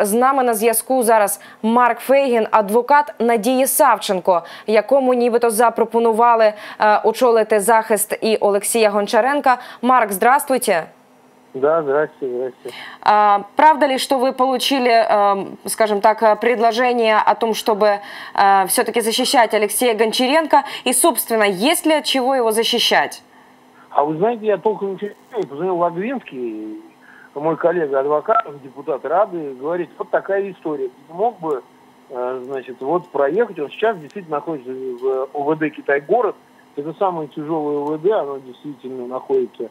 З нами на зв'язку зараз Марк Фейгін, адвокат Надії Савченко, якому нібито запропонували е, очолити захист і Олексія Гончаренка. Марк, здравствуйте. Да, здрасте, здрасте. А, Правда ли, что вы получили, э, скажем так, э, предложение о том, чтобы все-таки защищать Алексея Гончаренко? И, собственно, есть ли от чего его защищать? А вы знаете, я толком ничего не знаю. Позвонил Лагвинский, мой коллега-адвокат, депутат Рады, говорит, вот такая история. Мог бы, э, значит, вот проехать. Он сейчас действительно находится в ОВД Китай-город. Это самое тяжелое ОВД, оно действительно находится э,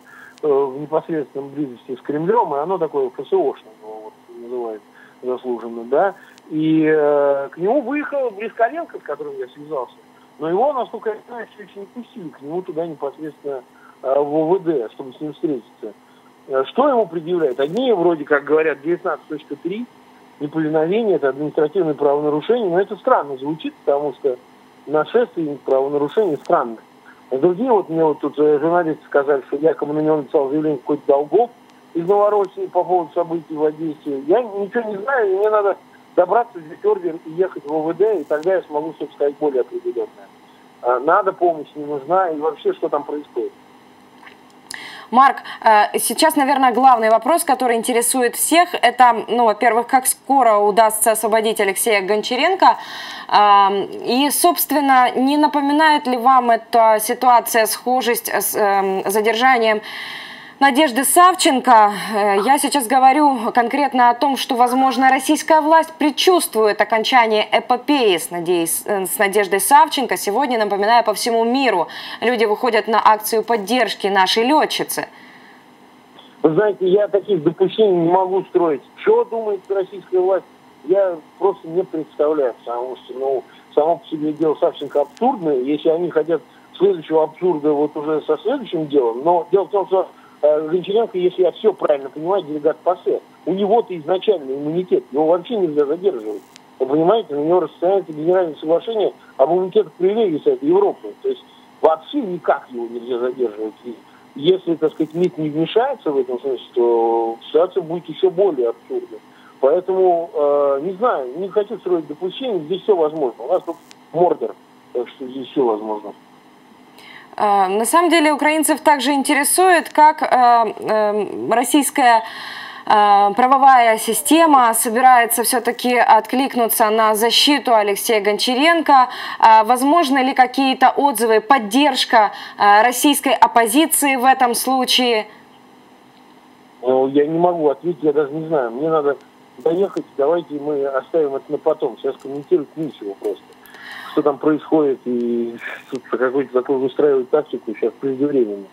в непосредственном близости с Кремлем, и оно такое ФСОшное, его вот называют заслуженно, да. И э, к нему выехал Брискаленко, с которым я связался. Но его, насколько я знаю, еще не пустили к нему туда непосредственно э, в ОВД, чтобы с ним встретиться. Э, что ему предъявляют? Одни вроде как говорят 19.3, неповиновение, это административное правонарушение, но это странно звучит, потому что нашествие правонарушений странно. А другие, вот мне вот тут э, журналисты сказали, что якобы на него написал заявление какой-то долгов из Новороссии по поводу событий в Одессе. Я ничего не знаю, и мне надо добраться, взять ордер и ехать в ОВД, и тогда я смогу, собственно сказать, более определенно. А надо помощь, не нужна, и вообще, что там происходит. Марк, э, сейчас, наверное, главный вопрос, который интересует всех, это, ну, во-первых, как скоро удастся освободить Алексея Гончаренко, эм, и, собственно, не напоминает ли вам эта ситуация схожесть с эм, задержанием Надежды Савченко. Э, я сейчас говорю конкретно о том, что, возможно, российская власть предчувствует окончание эпопеи с, Надеей, э, с Надеждой Савченко. Сегодня, напоминаю, по всему миру люди выходят на акцию поддержки нашей летчицы. Вы знаете, я таких допущений не могу строить. Что думает российская власть, я просто не представляю, потому что, ну, само по себе дело Савченко абсурдное. Если они хотят следующего абсурда вот уже со следующим делом, но дело в том, что Гончаренко, если я все правильно понимаю, делегат ПАСЕ, у него-то изначально иммунитет, его вообще нельзя задерживать. Вы понимаете, на него распространяется генеральное соглашение об иммунитетах привилегий Совета Европы. То есть вообще никак его нельзя задерживать. И если, так сказать, МИД не вмешается в этом смысле, то ситуация будет еще более абсурдной. Поэтому, э, не знаю, не хочу строить допущения, здесь все возможно. У нас тут мордер, так что здесь все возможно. Э, на самом деле украинцев также интересует, как э, э, российская правовая система собирается все-таки откликнуться на защиту Алексея Гончаренко. Возможно ли какие-то отзывы, поддержка российской оппозиции в этом случае? Я не могу ответить, я даже не знаю. Мне надо доехать, давайте мы оставим это на потом. Сейчас комментировать нечего просто что там происходит, и какой-то такой выстраивать тактику сейчас преждевременно.